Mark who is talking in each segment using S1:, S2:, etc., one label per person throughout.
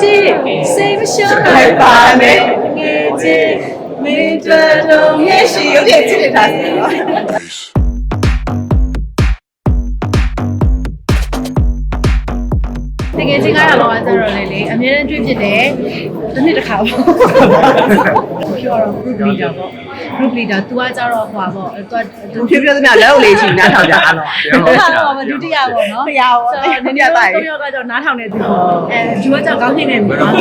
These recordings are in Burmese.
S1: ကြီးစိတ်မရှုံးနိုင်ပါနဲ့ငယ်ချင်းမင်းတို့လုံးရဲ့ရှိရုပ်ရဲ့ချစ်နေတာစီနော်တကယ်ချင်းကတော့ကျတော့လေလေအများနဲ့တွေ့ဖြစ်တယ်တစ်နှစ်တစ်ခါပေါ့ပြောတော့ group leader ပေါ့ group leader तू ကကြတော့ဟွာပေါ့ तू
S2: သူဖြစ်ပြသမျှလက်အုပ်လေးချင်းနားထောင်ကြအားလုံး
S1: ဒုတိယတော့ဒုတိယပေါ့နော်
S2: တရားပေါ့
S1: ဆိုတော့နည်းနည်းတော့တော့ကတော့နားထောင်နေသူအဲဂျူကကြောက်ကောင်းနေနေပြီနော်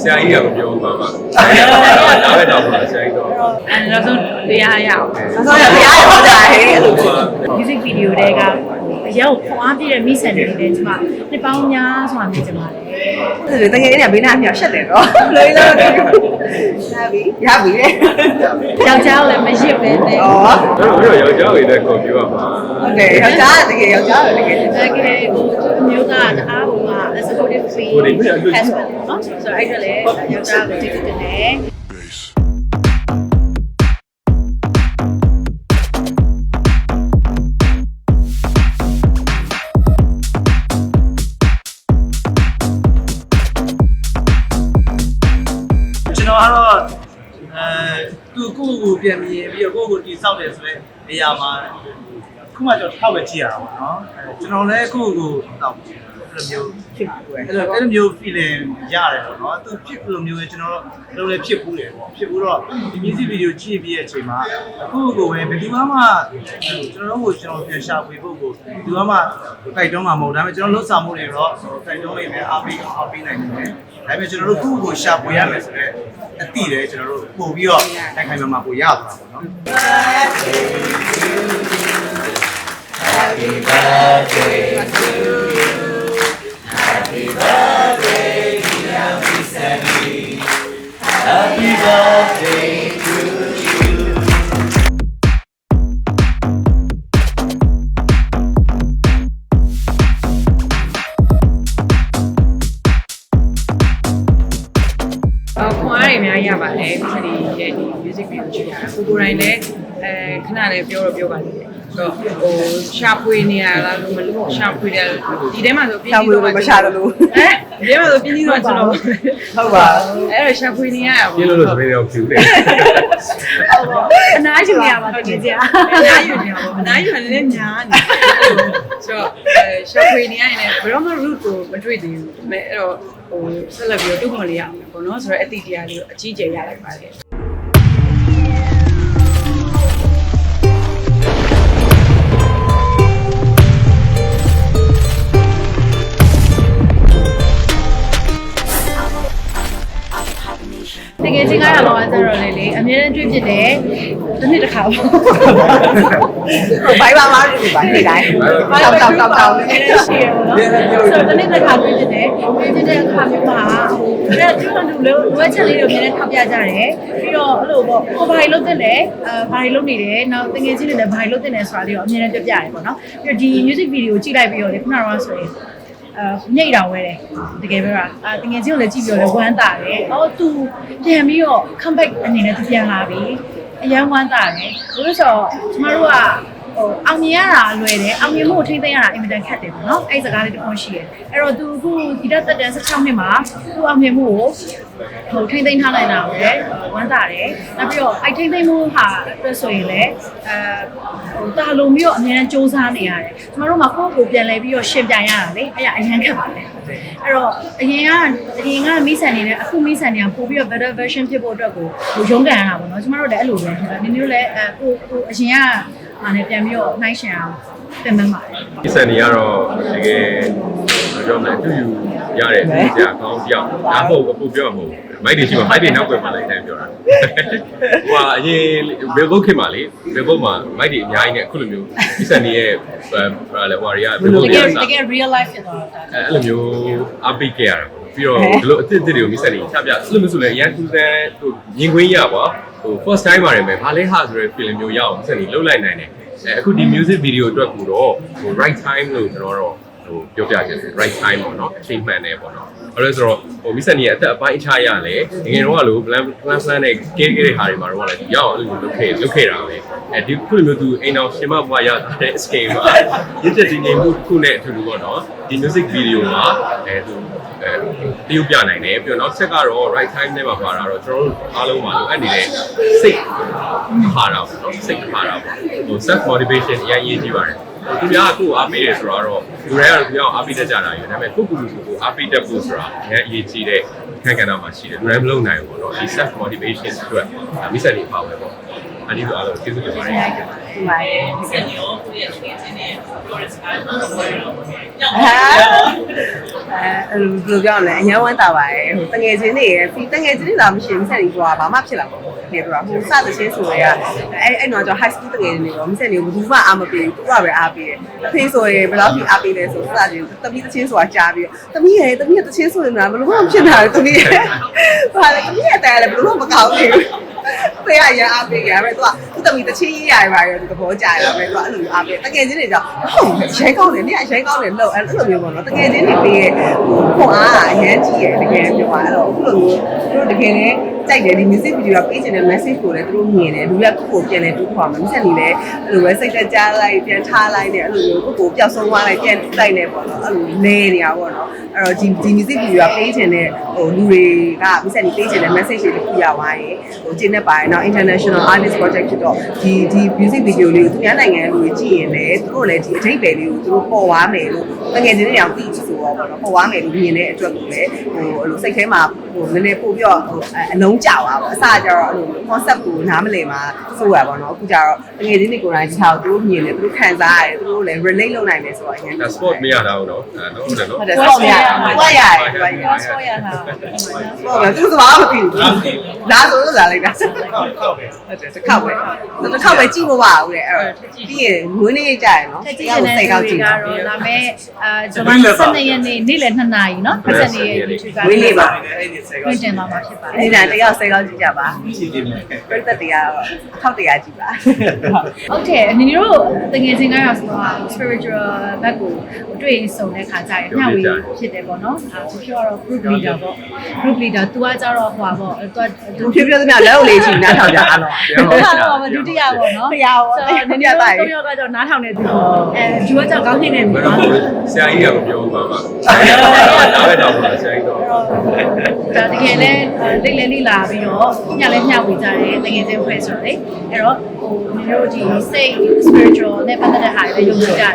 S3: ဆရာကြီးကမပြောပါဘူး။ဒါပဲတော့ပါဆရာကြီးတော့
S1: အဲနောက်ဆုံးတရားရအောင်
S2: ဆောင်းရတရားရောကြဟဲ့အဲ့လို
S1: music video တွေကအရောက်ခွန်အားပြည့်တဲ့မိဆန်တွေနဲ့ကျွန်မနှစ်ပေါင်းများစွာမြင်ကြပါလေ
S2: တကယ်ကြီးကဘေးနားမြောက်ရှက်တယ်တော့လွေးလို့ရပြီရပြီလေ
S1: ယောက်ျားလည်းမရစ်ပဲနဲ့
S2: ဩ။
S3: အဲ့တော့ယောက်ျားတွေလည်းခေါ်ပြောပါမှာ
S2: ဟုတ်တယ်ယောက်ျားတကယ်ယောက်ျားတကယ်
S1: တကယ်ကိုမျိုးကတအားဟိုက supportive fee husband နော်ဆိုတော့အဲ့ဒါလည်းယောက်ျားကိုတိတိကျကျနဲ့
S4: ကျွန် ကိုယ့်ကိုယ်ပြန်မြင်ပြီးတော့ကိုယ့်ကိုယ်တည်ဆောက်တယ်ဆိုတဲ့နေရာမှာခုမှကျွန်တော်ထောက်ပဲကြည့်ရတာပေါ့နော်အဲကျွန်တော်လည်းကိုယ့်ကိုယ်ကိုတော့ အဲ့လိုမျိုး
S2: ဖြစ်ပြီကွယ်
S4: အဲ့လိုအဲ့လိုမျိုး feeling ရတယ်ပေါ့နော်သူဖြစ်လို့မျိုးပဲကျွန်တော်တို့လည်းဖြစ်ဘူးတယ်ပေါ့ဖြစ်ဘူးတော့ဒီ music video ကြည့်ပြီးတဲ့အချိန်မှာအခုကိုပဲဘယ်သူမှကျွန်တော်တို့ကိုကျွန်တော်ပြန်ရှာဖွေဖို့ကိုဘယ်သူမှတိုက်တွန်းမှာမဟုတ်ဒါပေမဲ့ကျွန်တော်လှုပ်ဆောင်မှုတွေတော့တိုက်တွန်းနေတယ်အားပေးအားပေးနိုင်တယ်ဒါပေမဲ့ကျွန်တော်တို့ခုကိုရှာဖွေရမယ်ဆိုတော့အတိတယ်ကျွန်တော်တို့ပို့ပြီးတော့တိုက်ခိုင်မှမှာပို့ရသွားတာပေါ့နော်
S1: အော်ခွန်အားတွေအများကြီးရပါတယ်ဒီဒီရဲ့ဒီ music video ကြည့်ရတာကိုကိုယ်တိုင်လည်းအဲခဏလေးပြောတော့ပြောပါလိမ့်မယ်ဆိုတော့ဟို ရှာဖွေနေရလားလို့မလို့ရှာဖွေတယ်ဒီထဲမှာဆိုပြင်း
S2: ရှာဖွေလို့မရှာတော့လို့
S1: ဟမ်ဒီထဲမှာဆိုပြင်းပြီးတော့ကျွန်တော်
S2: ဟုတ်ပါ
S1: အဲ့တော့ရှာဖွေနေရတာ။
S3: ပြင်းလို့လို့သမီးတော့ဖြူတယ်
S1: အနားယူနေရပါတကယ်ကြာ
S5: အနားယူနေပါဘောအနားယူနေလည်းညာနေဆိုတော့အဲရှာဖွေနေရရင်လည်းဘယ်တော့မှ root ကိုမတွေ့သေးဘူးဒါပေမဲ့အဲ့တော့ဟိုဆက်လက်ပြီးတော့တုံ့ပြန်လေးရအောင်ပေါ့နော်ဆိုတော့အတိတရားလေးကိုအကြီးကျယ်ရလိုက်ပါ
S1: တ လေလေအများနဲ့တွေ့ဖြစ်တယ်တစ်နှစ်တစ်ခါပေါ့
S2: ဘိုင်ဘာမားတွေပါနေတိုင်းတောက်တောက်တောက်တောက်နေ
S1: ရှိရပါတော့ဆိုတော့တစ်နေ့တစ်ခါတွေ့ဖြစ်တယ်တွေ့ဖြစ်တဲ့အခါမျိုးမှာအဲ့ဒါကျွန်းတူလို့လိုအပ်ချက်လေးတွေအများနဲ့ထောက်ပြကြတယ်ပြီးတော့အဲ့လိုပေါ့ကိုဘာတွေလုပ်တဲ့လဲအဲဘာတွေလုပ်နေတယ်နောက်တကယ်ချင်းတွေလည်းဘာတွေလုပ်တဲ့လဲဆိုတာလေးကိုအများနဲ့ပြပြရတယ်ပေါ့နော်ပြီးတော့ဒီ music video ကိုကြည့်လိုက်ပြီးတော့လေခုနကတော့ဆိုရင် အာညိတ်တာဝဲတယ်တကယ်ပြောတာအာတကယ်ချင်းကိုလည်းကြည့်ပြီးတော့လည်းဝမ်းသာတယ်။အော်သူပြန်ပြီးတော့ comeback အနေနဲ့သူပြန်လာပြီ။အရန်ဝမ်းသာတယ်။ဘလို့ဆိုတော့ကျမတို့ကဟိုအောင်မြင်ရတာလွယ်တယ်။အောင်မြင်မှုကိုထိမ့်သိမ်းရတာအင်မတန်ခက်တယ်ပေါ့နော်။အဲ့ဒီစကားလေးတစ်ခုရှိတယ်။အဲ့တော့သူအခုဒီတက်တက်တန်16နှစ်မှာသူအောင်မြင်မှုကိုဟိုထိမ့်သိမ်းထားနိုင်တာကိုလည်းဝမ်းသာတယ်။နောက်ပြီးတော့အဲ့ထိမ့်သိမ်းမှုဟာအတွက်ဆိုရင်လည်းအဲ ဟိုတာလုံပြီးတော့အများကြီးစူးစမ်းနေရတယ်။ကျမတို့မှာကိုယ့်ကိုယ်ပြန်လဲပြီးတော့ရှင်ပြန်ရတာလေ။အဲ့ဒါအရင်ခက်ပါတယ်။အဲ့တော့အရင်ကအရင်ကမိဆန်နေတယ်အခုမိဆန်နေတာပို့ပြီးတော့ better version ဖြစ်ဖို့အတွက်ကိုဟိုရုန်းကန်ရတာပေါ့နော်ကျမတို့လည်းအဲ့လိုပဲနည်းနည်းလည်းအဲကိုကိုအရင်ကဟာနဲ့ပြန်ပြီးတော့နှိုင်းရှင်အောင်ပြန်မှန်းပါတယ်။
S3: ဒီစံနေကတော့တကယ်ပြောမယ်တူယူရတဲ့ဆရာကောင်းပြောက်။ဒါဟုတ်အခုပြောမှာမဟုတ်ဘူး။ မိုက်တွေရှိမှာမိုက်တွေနောက်ွယ်မှာလည်းအတိုင်းပြောတာ။ဟိုအရင်ဘေဘုတ်ခင်မှာလေဘေဘုတ်မှာမိုက်တွေအများကြီးနဲ့အခုလိုမျိုးဒီစံနေရဲ့ဘာလဲဟိုရီကဘေဘုတ်
S1: တ
S3: တွေ
S1: ကယ်
S3: အစား
S1: တကယ် real life ဖြစ်သွားတာ
S3: အဲ့လိုမျိုးအပိတ်ခဲ့ရတာပေါ့ပြီးတော့ဒီလိုအစ်စ်တွေကိုမိတ်ဆက်နေချပြအဲ့လိုမျိုးဆိုလည်းအရန်ထူးဆန်းဟိုမြင်ကွင်းရပါဟို first time ပါတယ်ပဲဘာလဲဟာဆိုတဲ့ feeling မျိုးရအောင်မိတ်ဆက်နေလှုပ်လိုက်နိုင်တယ်အဲအခုဒီ music video အတွက်ကိုတော့ဟို right time လို့ကျွန်တော်တော့ ဟိုပြောပြချင်တယ် right time ပေါ့နော်အချိန်မှန်တယ်ပေါ့နော်အဲ့လိုဆိုတော့ဟိုမိတ်ဆက်နေရဲ့အသက်အပိုင်းအခြားရလဲငငယ်တော့ကလို့ plan plan plan နဲ့ကဲကဲတဲ့ဟာတွေမှာတော့လည်းရအောင်အဲ့လိုလုပ်ခဲ့လုပ်ခဲ့တာပဲအဲဒီခုလိုမျိုးသူအိမ်အောင်ရှင်မဘွားရတဲ့အချိန်မှာရစ်တဲ့ဒီငယ်မှုခုနဲ့အထူးတူပေါ့နော်ဒီ music video မှာအဲသူတရုပ်ပြနိုင်တယ်ပြီးတော့နောက်တစ်ချက်ကတော့ right time နဲ့မှာပါတာတော့ကျွန်တော်တို့အားလုံးမှာလိုအပ်နေတဲ့စိတ်ခါတာပေါ့နော်စိတ်ခါတာပေါ့ဟို self motivation အရင်ရေးကြည့်ပါတယ် သူများကကိုယ်အားပေးတယ်ဆိုတော့လူတွေကတော့သူများအားပေးတတ်ကြတာယူဒါပေမဲ့ကိုယ့်ကိုယ်ကိုယ်အားပေးတတ်ဖို့ဆိုတာအရင်အရေးကြီးတဲ့ခန့်ကဏ္ဍမှာရှိတယ်လူတိုင်းမလုပ်နိုင်ဘူးပေါ့နော်ဒီ self motivation အတွက်မိတ်ဆက်နေပါပဲပေါ့ အနည်းအားလုံးကျေးဇူးတင်ပါတယ်
S2: ဒီမှာရဲ့
S6: ဆက်ရောကိုယ့်ရဲ့ချင်းချင်းနဲ့ Florence ကဘယ်လိုလဲတော့ညောင်း
S2: အဲဘယ်လိုပြောရမလဲအញ្ញဝမ်းတာပါရဲ့ဟိုတငယ်ချင်းတွေရဲ့ဒီတငယ်ချင်းတွေလာမရှိဘူးဆက်နေဆိုတာဘာမှဖြစ်လာမှာမဟုတ်ဘူးနေပြတော့ဟိုစသချင်းဆိုရဲအဲ့အဲ့တော့ကျွန်တော် high school တငယ်ချင်းတွေရောမဆက်နေဘူးဘူးမှအားမပေးဘူးသူကပဲအားပေးတယ်အဖေဆိုရင်ဘယ်လောက်ထိအားပေးလဲဆိုစသချင်းတမီးတချင်းဆိုတာကြားပြီးတော့တမီးရဲ့တမီးရဲ့တချင်းဆိုရင်လည်းဘယ်လိုမှမဖြစ်တာတမီးရဲ့ဟာလေတမီးရဲ့တိုင်လည်းဘယ်လိုမှမကောင်းဘူး ဖေးရရအားပေးကြရမယ်သူက သူတမီးတချင်းကြီးရရပါရောဒီသဘောကြရမယ်သူကအဲ့လိုမျိုးအားပေးတကယ်ချင်းတွေကြောင့်ဟုတ်ရဲကောင်းတယ်နေရဲကောင်းတယ်လို့အဲ့လိုမျိုးပေါ့နော်တကယ်ချင်းတွေပေးရဲ့ဟိုခွန်အားအရန်ကြီးရတကယ်ပြောပါအဲ့တော့အခုလိုမျိုးသူတို့တကယ်လည်းကြိုက်တယ်ဒီ music video ကပေးချင်တဲ့ message ကိုလည်းသူတို့မြင်တယ်လူကကိုယ့်ကိုပြန်လဲတူးခွာမှာမဆက်နေလဲအဲ့လိုပဲစိတ်သက်ကြားလိုက်ပြန်ထားလိုက်တယ်အဲ့လိုမျိုးကိုယ့်ကိုပျောက်ဆုံးသွားလိုက်ပြန်လိုက်နေပေါ့နော်အဲ့လိုနေနေတာပေါ့နော်အဲ့တော့ဒီဒီ music video ကပေးချင်တဲ့ဟိုလူတွေကမဆက်နေပေးချင်တဲ့ message တွေတစ်ခုရသွားရင်ဟိုကျင်းနေပါတယ်နော် international artist project ဖြစ်တော့ဒီဒီ music video လေးကိုသူများနိုင်ငံလူတွေကြည့်ရင်လည်းသူတို့လည်းဒီအထိပ္ပယ်လေးကိုသူတို့ပေါ်သွားမယ်လို့ငငယ်ချင်းတွေအောင်သိဆိုတော့ပေါ့နော်ပေါ်သွားမယ်လို့မြင်တဲ့အတွက်ကိုလည်းဟိုအဲ့လိုစိတ်ထဲမှာဟိုနည်းနည်းပို့ပြီးတော့ဟိုအလုံးကြသွားပါအစကြတော့အဲ့လို concept ကိုနားမလည်မှာစိုးရပါတော့အခုကြတော့ငငယ်ချင်းတွေကိုယ်တိုင်ဒီဟာကိုသူတို့မြင်တယ်သူတို့ခံစားရတယ်သူတို့လည်း relate လုပ်နိုင်တယ်ဆိုတော့အရင်
S3: ဒါ sport မရတာဘူးနော်အဲနော်ဟုတ်တယ်နော်
S2: ဟုတ်တယ်ဆော့မရဘူးရရတယ်ဘာရ
S1: ဘာဆိုရတာ
S2: ဟုတ်တယ်သူစဘာမသိဘူးလာဆိုလို့လာလိုက်တာ
S4: ခောက်ခောက်ပဲ
S2: ဟုတ်တယ်တစ်ခါပဲတစ်ခါပဲကြည့်မပါဘူးလေအဲ့တော့ပြီးရင်ငွေးနေရကြရယ်နော်
S1: ထက်ကြည့်နေတဲ့
S2: စိတ်ကောက်ကြည့်
S1: တာတော့ဒါပေမဲ့အာဇွန်လ12ရက်နေ့နေ့လယ်2နာရီနော်20ရက် YouTube က
S2: ဝေးလေးပါ
S4: အဲ့ဒီစိ
S1: တ်ကောက်ကြည့်တာမှာဖြစ်ပါတယ်
S2: ဒါတယောက်စိတ်ကောက်ကြည့်ကြပါပြတ်သက်တရားအထောက်တရားကြည့်ပါ
S1: ဟုတ်တယ်အနင်တို့တကယ်ချင်းကတော့ဆိုတော့ spiritual ဘက်ကိုတွေ့ဆုံတဲ့ခါကြရင်မျှဝေဖြစ်တယ်ပေါ့နော်ဒါကိုပြောတော့ group leader ပေါ့ group leader သူကကြတော့ဟွာပေါ့သူက
S2: သူပြောပြသမျှလက်အုပ်လေးချီနားထောင်ကြအားလုံး
S1: ဟုတ်ပါတော့ဒုတိယပေါ့နော်
S2: တရားပေါ့
S1: ဆိုတော့နည်းနည်းတော့တော့ကတော့နားထောင်နေသူအဲဂျူကကြောင့်ကောင်းနေတယ်
S3: ဘ
S1: ပေါ့
S3: ယ်တော့
S1: နော်
S3: ဆရာကြီးကမပြောပါဘူးဆရာကြီးကလည်းတော့ဆရာကြီးတော့
S1: ဒါတကယ်လဲလိတ်လဲလိလာပြီးတော့ညလဲညဝေကြတယ်တကယ်ချင်းဖွဲ့ဆိုတော့လေအဲ့တော့ဟိုမျိုးတို့ဒီစိတ် spiritual နဲ့ပတ်သက်တဲ့ဟာတွေလည်းယုံကြည်ကြတယ်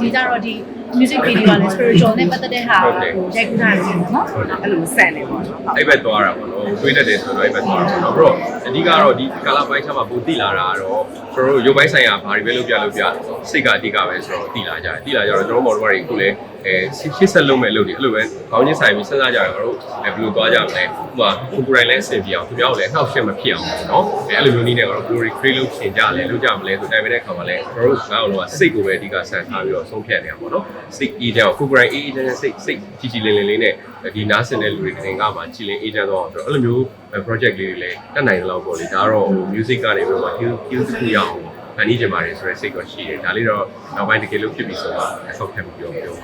S1: ဒီကြတော့ဒီ music video ကလည်း spiritual နဲ့ပတ်သက်တဲ့ဟာကိုရိုက်ကူးထားတယ်ပေါ့နော်
S2: အဲ့လိုဆန်နေပေါ့နော်
S3: အဲ့ဘက်သွားတာပေါ့နော်တွေးတတ်တယ်ဆိုတော့အဲ့ဘက်သွားတာပေါ့နော်ပြီးတော့အဓိကတော့ဒီကာလာပိုင်းချမှာပိုတိလာတာကတော့ကျွန်တော်တို့ရုပ်ပိုင်းဆိုင်ရာဘာတွေပဲလုပ်ပြလုပ်ပြစိတ်ကအဓိကပဲဆိုတော့တိလာကြတယ်တိလာကြတော့ကျွန်တော်မော်ဒယ်တွေအခုလည်း အဲရှစ်ဆက်လုံးမဲ့လုပ်တယ်အဲ့လိုပဲခေါင်းချင်းဆိုင်ပြီးစဉ်းစားကြရတော့အဲဘယ်လိုသွားကြမလဲဥပမာကိုကိုယ်တိုင်လည်းအဆင်ပြေအောင်သူများကိုလည်းနှောက်ရှက်မဖြစ်အောင်ပေါ့နော်အဲအဲ့လိုမျိုးနည်းနဲ့ကတော့ glory create လုပ်ချင်ကြလဲလုပ်ကြမလဲဆိုတိုင်ပင်တဲ့ခါမှာလည်းကျွန်တော်တို့ငါ့လိုကစိတ်ကိုပဲအဓိကဆန်ထားပြီးတော့ဆုံးဖြတ်နေရပါတော့စိတ်အေးကြအောင်ကိုကိုယ်တိုင်အေးအေးချမ်းချမ်းစိတ်စိတ်ကြည်ကြည်လင်လင်လေးနဲ့ဒီနားဆင်တဲ့လူတွေတင်ကမှကြည်လင်အေးချမ်းတော့ဆိုတော့အဲ့လိုမျိုး project လေးတွေလည်းတက်နိုင်တယ်လို့ပေါ့လေဒါကတော့ music ကနေပြီးတော့ heal heal တစ်ခုရအောင်ဖ န်တီးကြပါတယ်ဆိုတဲ့စိတ်ကရှိတယ်ဒါလေးတော့နောက်ပိုင်းတကယ်လို့ဖြစ်ပြီဆိုတော့ဆောက်ခဲ့ပြီးပြောပြော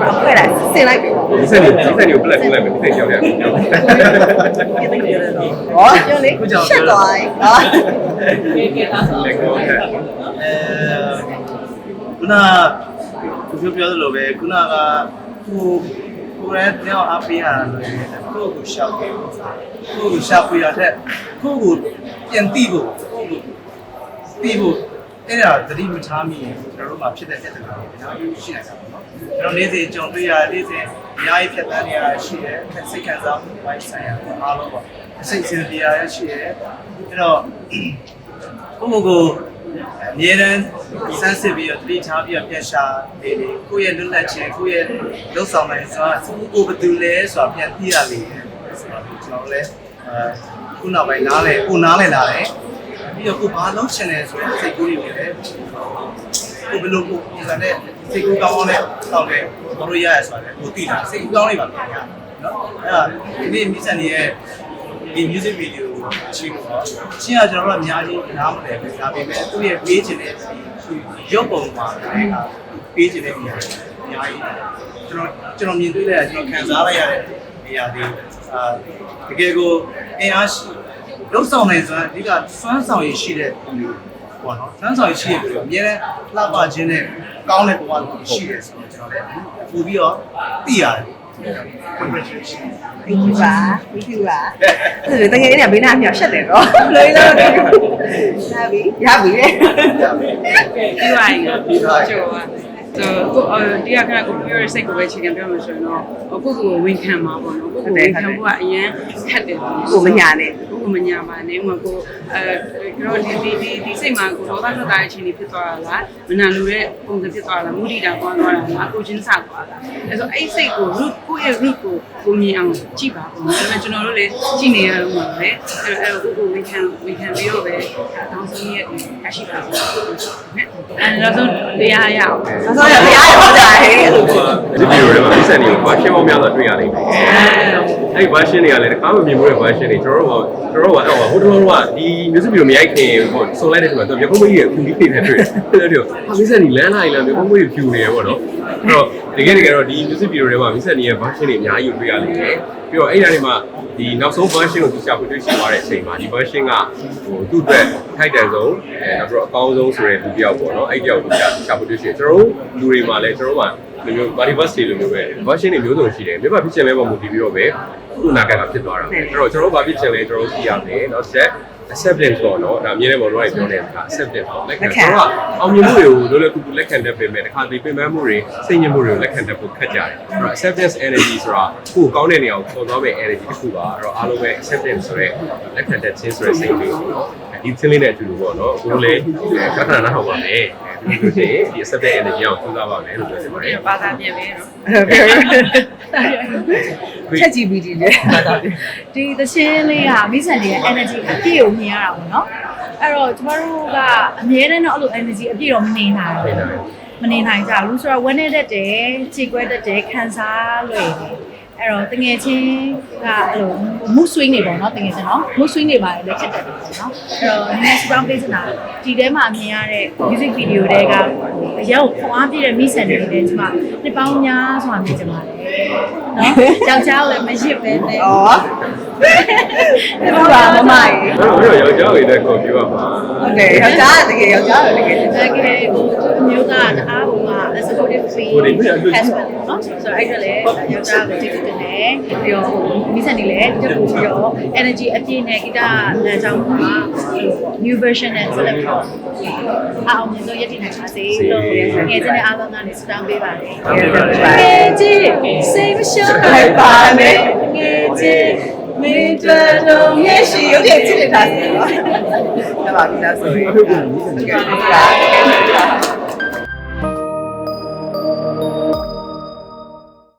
S3: ပါ
S2: ဖွဲ့လိုက်ဆင်လိုက်ပြီ
S3: ဒီစက်နေဒီစက်နေကိုပြလက်ပြလိုက်မယ်ဒီစက်ကြောက်ရတယ်ပြော
S2: ပြည့်သိကြတယ်တော့ဟောပြောလေရှက်သွားဟော
S6: ကဲကဲဒါဆို
S3: လက်ကောထက်
S4: အဲခုနကသူပြောသလိုပဲခုနကကိုကိုရဲတယောက်အပေးရတာလို့ကိုကိုရှောက်ပေးကိုကိုရှောက်ပေးရတဲ့ကိုကိုပြန်တီးဖို့ကိုကို တီးဖို့အဲ့ဒါသတိမထားမိရင်ကျွန်တော်တို့မှာဖြစ်တဲ့ပြဿနာတွေအများကြီးရှိနိုင်တာပေါ့နော်ကျွန်တော်နေ့စဉ်ကြုံတွေ့ရနေ့စဉ်အများကြီးဖြတ်သန်းနေရတာရှိတယ်စိတ်ခံစားမှုပိုင်းဆိုင်ရာအားလုံးပေါ့စိတ်စဉ်းပြရရှိတယ်အဲ့တော့ကိုကိုကိုအမြဲတမ်းစမ်းစစ်ပြီးတော့တတိထားပြီးတော့ပြန်ရှာနေနေကိုယ့်ရဲ့လွတ်လပ်ခြင်းကိုယ့်ရဲ့လှုပ်ဆောင်နိုင်စွာကိုဘယ်သူလဲဆိုတာပြန်သိရလေဆိုတော့ကျွန်တော်လည်းအဲခုနောက်ပိုင်းနားလဲကိုနားလဲလာတယ် ပြီးတော့ကိုဘာလုပ်ချင်လဲဆိုတဲ့စိတ်ကူးတွေလည်းကိုဘယ်လိုကိုပုံစံနဲ့စိတ်ကူးကောင်းကောင်းနဲ့တောင်းတယ်ဘာလို့ရရဆိုတာလဲကိုသိတာစိတ်ကူးကောင်းလေးပါပြန်ရနော်အဲ့ဒါဒီနေ့မိစံနေရဲ့ဒီ music video ချင်းပေါ့ချင်းကကျွန်တော်တို့အများကြီးနားမလည်ဘူးဒါပေမဲ့သူ့ရဲ့ပေးခြင်းတဲ့ရုပ်ပုံမှာလည်းပေးခြင်းတဲ့နေရာအများကြီးကျွန်တော်ကျွန်တော်မြင်တွေ့လိုက်ရကျွန်တော်ခံစားလိုက်ရတဲ့နေရာတွေအာတကယ်ကိုအင်အားရှိ လုံဆောင်နိုင်စွမ်းအဓိကစွမ်းဆောင်ရည်ရှိတဲ့သူတွေပေါ့နော်စွမ်းဆောင်ရည်ရှိတဲ့သူတွေအများနဲ့လှပခြင်းနဲ့ကောင်းတဲ့ဘဝကိုရှိရဲဆိုတော့ကျွန်တော်လည်းပို့ပြီးတော့သိရတယ်
S2: ဒီကူပါဒီကူပါသူတကယ်လည်းဘေးနားအမြောက်ရှက်တယ်တော့လို့လို့ရပြီရပြီလေ
S5: ရပြီပြီးပါပြီပြီးပါပြီ ဆိုတော့တရားခဏကိုပြောရစိတ်ကိုပဲချိန်ခံပြောမှဆိုရင်တော့ကိုကိုကိုဝန်ခံမှာပေါ့နော်ကိုကိုဝန်ခံဖို့ကအရင်ခက်တယ်ပေါ့
S2: ကိုမညာနဲ့
S5: ကိုကိုမညာပါနဲ့ဥမာကိုအဲကျွန်တော်ဒီဒီဒီဒီစိတ်မှာကိုဒေါသထွက်တာအချိန်လေးဖြစ်သွားတာလားမနာလိုတဲ့ပုံစံဖြစ်သွားတာလားမူတည်တာပွားသွားတာလားကိုချင်းစသွားတာအဲဆိုအဲ့စိတ်ကို root ကိုရဲ့ root ကိုကိုမြင်အောင်ကြည့်ပါပေါ့နော်ဒါပေမဲ့ကျွန်တော်တို့လည်းကြည့်နေရတော့မှာပဲအဲအဲကိုကိုဝန်ခံဝန်ခံပြီးတော့ပဲတောင်းဆိုရရရှိပါစေအဲနောက်ဆုံးတရားရအောင်
S2: နောက်ဆုံးရတရားရောကြဟဲ့အဲ့လို
S3: ဒီဗီဒီယိုတွေမှာမိတ်ဆက်နေကို version ပေါင်းများစွာတွေ့ရလိမ့်မယ်အဲ့ဒီ version တွေကလည်းတခါမှမမြင်ဘူးတဲ့ version တွေကျွန်တော်တို့ကကျွန်တော်တို့ကဟိုတော့ကဒီ music video မရိုက်ခင်ဟိုဆိုလိုက်တဲ့ချိန်မှာသူမျက်ခုံးမကြီးရဲ့အခုလေးနေတွေ့တယ်အဲ့တော့ဟာမိတ်ဆက်နေလမ်းလာရင်လည်းမျက်ခုံးမကြီးဖြူနေရပေါ့နော်အဲ့တော့တကယ်တကယ်တော့ဒီ music video တွေမှာမိတ်ဆက်နေရဲ့ version တွေအများကြီးတွေ့ရလိမ့်မယ်ပြီးတော့အဲ့ဒါတွေမှာဒီနောက်ဆုံး version ကိုသူရှာဖွေတွေ့ရှိသွားတဲ့အချိန်မှာဒီ version ကဟိုသူ့အတွက်ထိုက်တန်ဆုံးအဲနောက်ပြီးတော့အကောင်းဆုံးဆိုတဲ့လူတစ်ယောက်ပေါ့နော်အဲ့ဒီတယောက်ကိုရှာရှာဖွေတွေ့ရှိတယ်ကျွန်တော်တို့လူတွေမှာလည်းကျွန်တော်တို့မှာဒီမျိုး multiverse တွေလိုမျိုးပဲ version တွေမျိုးစုံရှိတယ်မြတ်ပါဖြစ်ချင်မဲ့ပုံမူတည်ပြီးတော့ပဲခုနာကကဖြစ်သွားတာပဲအဲ့တော့ကျွန်တော်တို့ဘာဖြစ်ချင်လဲကျွန်တော်တို့သိရမယ်နောက်ဆက် acceptance ပေါ့နော်ဒါအမြဲတမ်းဘောတော့ပြောနေတာ acceptance ပေါ့လက်ခံကျွန်တော်ကအောင်မြင်မှုတွေကိုလိုလိုကူကူလက်ခံတတ်ပေမဲ့တစ်ခါတည်းပြင်ပန်းမှုတွေစိတ်ညစ်မှုတွေကိုလက်ခံတတ်ဖို့ခက်ကြတယ်အဲ့တော့ acceptance energy ဆိုတာကိုယ်ကောင်းတဲ့နေရာကိုပေါ်သွားမဲ့ energy တစ်ခုပါအဲ့တော့အားလုံးပဲ acceptance ဆိုရဲလက်ခံတတ်ခြင်းဆိုရဲစိတ်လေးပေါ့နော် ဒီသင်းလေးနဲ့အတူတူပေါ့နော်အခုလည်းကထနာနာဟောပါမယ်ဒီလိုဆိုရင်ဒီ acceptance energy ကိုကျူးစားပါမယ်လို့ပြောချင်ပါတယ်
S5: ဘာသာပြန်လဲနော်
S2: ချက် GPT နဲ့ဘာသာပြန်
S1: ဒီသချင်းလေးကမိဆန်လေးရဲ့ energy အပြည့်ကိုမြင်ရတာပေါ့နော်အဲ့တော့ကျမတို့ကအမြဲတမ်းတော့အဲ့လို energy အပြည့်တော့မနေနိုင်ဘူးမနေနိုင်ကြဘူးဆိုတော့ဝန်းနေတတ်တယ်ခြေကွဲတတ်တယ်ခံစားလွယ်တယ် အဲ့တော့တငယ်ချင်းကအဲ့လို mood swing တွေပေါ့နော်တငယ်ချင်းနော် mood swing တွေပါတယ်လည်းဖြစ်တတ်တယ်ပေါ့နော်အဲ့တော့နည်းစပေါင်းပေးစတာဒီထဲမှာမြင်ရတဲ့ music video တွေကအရင်ကခွန်အားပြည့်တဲ့မိဆန်တွေနဲ့ကျမနှစ်ပေါင်းများစွာမြင်ကြပါတယ်နော်ယောက်ျားကိုလည်းမရစ်ပဲနဲ့
S2: ဩဒီပါမမကြီး
S3: အဲ့တော့ယောက်ျားတွေလည်းကိုပြောရမှာ
S2: ဟုတ်တယ်ယောက်ျားတကယ်ယောက်ျားတကယ်
S1: တကယ်ဟိုအမျိုးသားတအားဟိုက supportive fee husband နော်ဆိုတော့အဲ့ဒါလည်းယောက်ျားကိုတိတ်တင်တယ်ပြီးတော့မိစံနေလည်းတက်ဖို့ပြီးတော့ energy အပြည့်နဲ့ဂီတလမ်းကြောင်းမှာ new version နဲ့ဆက်လက်ပြီးတော့အောင်မြင်ဆုံးရည်တည်နိုင်ပါစေလို့ငယ်ချင်းတဲ့အားလုံးကနေစတောင်းပေးပါတယ်
S2: ဟုတ်ကဲ့ပါ
S1: ငယ်ချင်းစိတ်မရှုံး
S2: လိုက်ပါနဲ့
S1: ငယ်ချင်းမင်းတို့လုံး
S2: ငယ်ရှိရုပ်ရည်ချစ်နေတာစီနော်။ဒါပါပြီလားဆိုရင်။ဟုတ်ကဲ့ပါ